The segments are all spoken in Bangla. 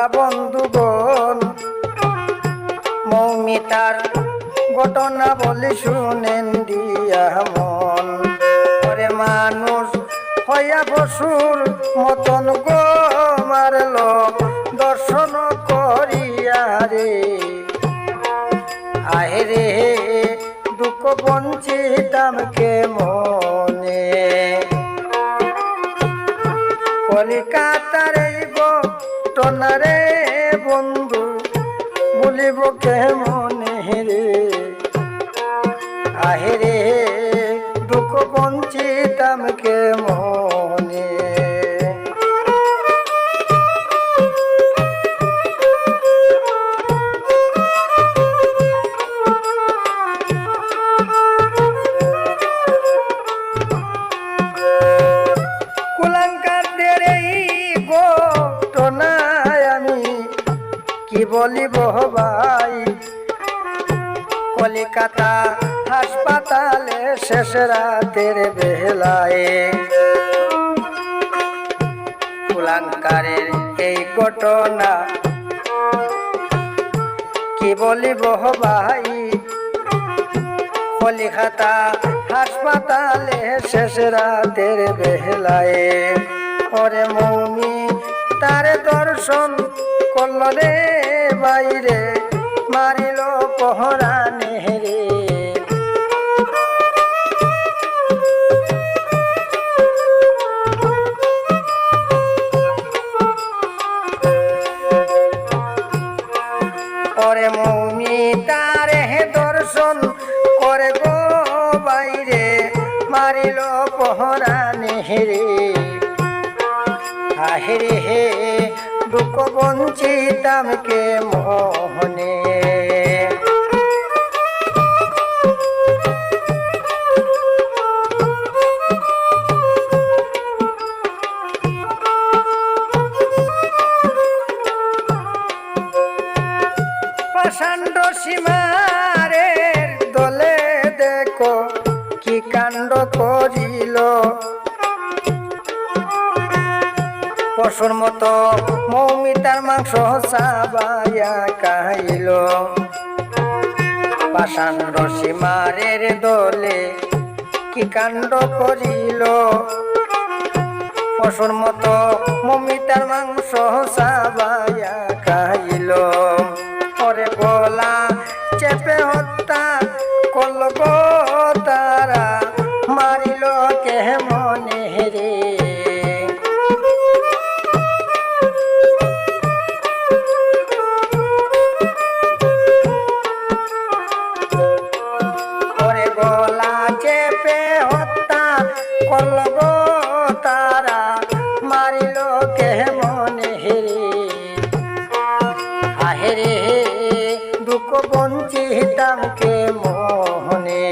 শ্রোতা বন্ধুগণ, মৌমিতার ঘটনা বলি শুনেন দিয়া মন। করে মানুষ, হইয়া বসুর মতন গো মারল দর্শন করিয়া রে। আহেরে দুঃখ বঞ্চিতাম কে মনে কলিকাতার ঘটনারে বন্ধু বলিব কে মনে রে আহেরে দুঃখ বঞ্চিতাম ভাই। কলিকাতা হাসপাতালে শেষ রাতের বেলায় কুলাঙ্কারের এই ঘটনা কি বলিব ভাই? কলিকাতা হাসপাতালে শেষ রাতের বেলায় ওরে মৌমি, তার দর্শন করল রে। বাইরে মারিল পহরা নেহরে। ওরে মৌমি, তারে দর্শন করে গো বাইরে, মারিল পহরা নেহরে। হে দুঃখ বঞ্চিতাম কে মোহনে। পাষাণ্ড সীমারের দলে দেখো কি কাণ্ড করিল। পশুর মতো। মৌমিতার মাংস সাবাইয়া খাইল। পাষাণ্ড সীমারের দলে কি কাণ্ড করিল? পশুর মতো মমিতার মাংস সাবাইয়া খাইল। ওরে গলা চেপে হত্যা করল তারা। মারিল কে মনে বঞ্চিতাম কে মোহনে।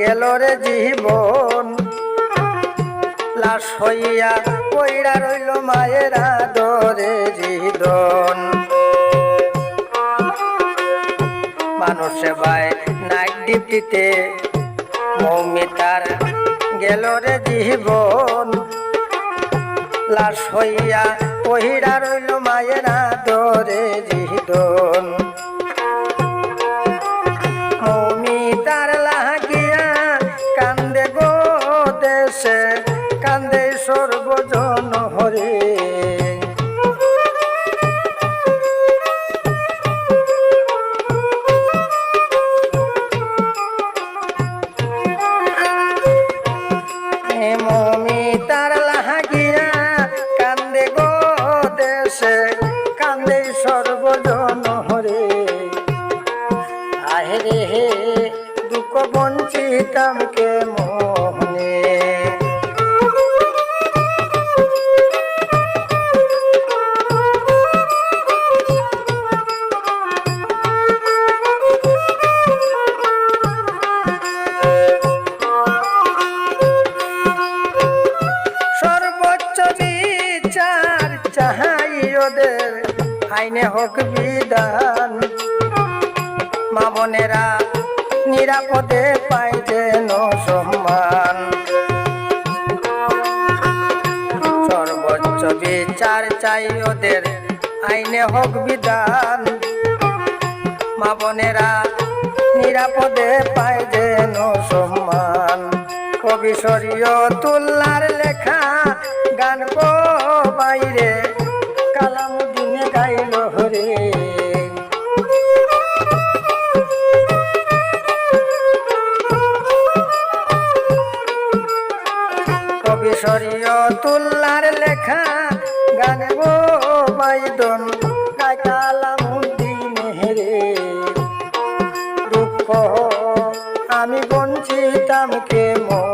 গেল রে জীবন লাশ হইয়া কইরা রইল মায়েরা দরে হৃদন মানুষে বাই নাইট ডিউটিতে মৌমিতার গেল রে জীবন। লাশ হইয়া কহিরা রইল মায়েরা দরে জিদন আইনে হোক বিধান। মা বোনেরা নিরাপদে পাই যেন সম্মান। সর্বোচ্চ বিচার চাই ওদের, আইনে হোক বিধান। মা বোনেরা নিরাপদে পায় যেন সম্মান। কবি সরিয় তুল্লার লেখা, গান বাইরে। সরিয় লেখা গান গো বাইদন দিনে দুঃখ আমি বঞ্চিতাম কে মোহনে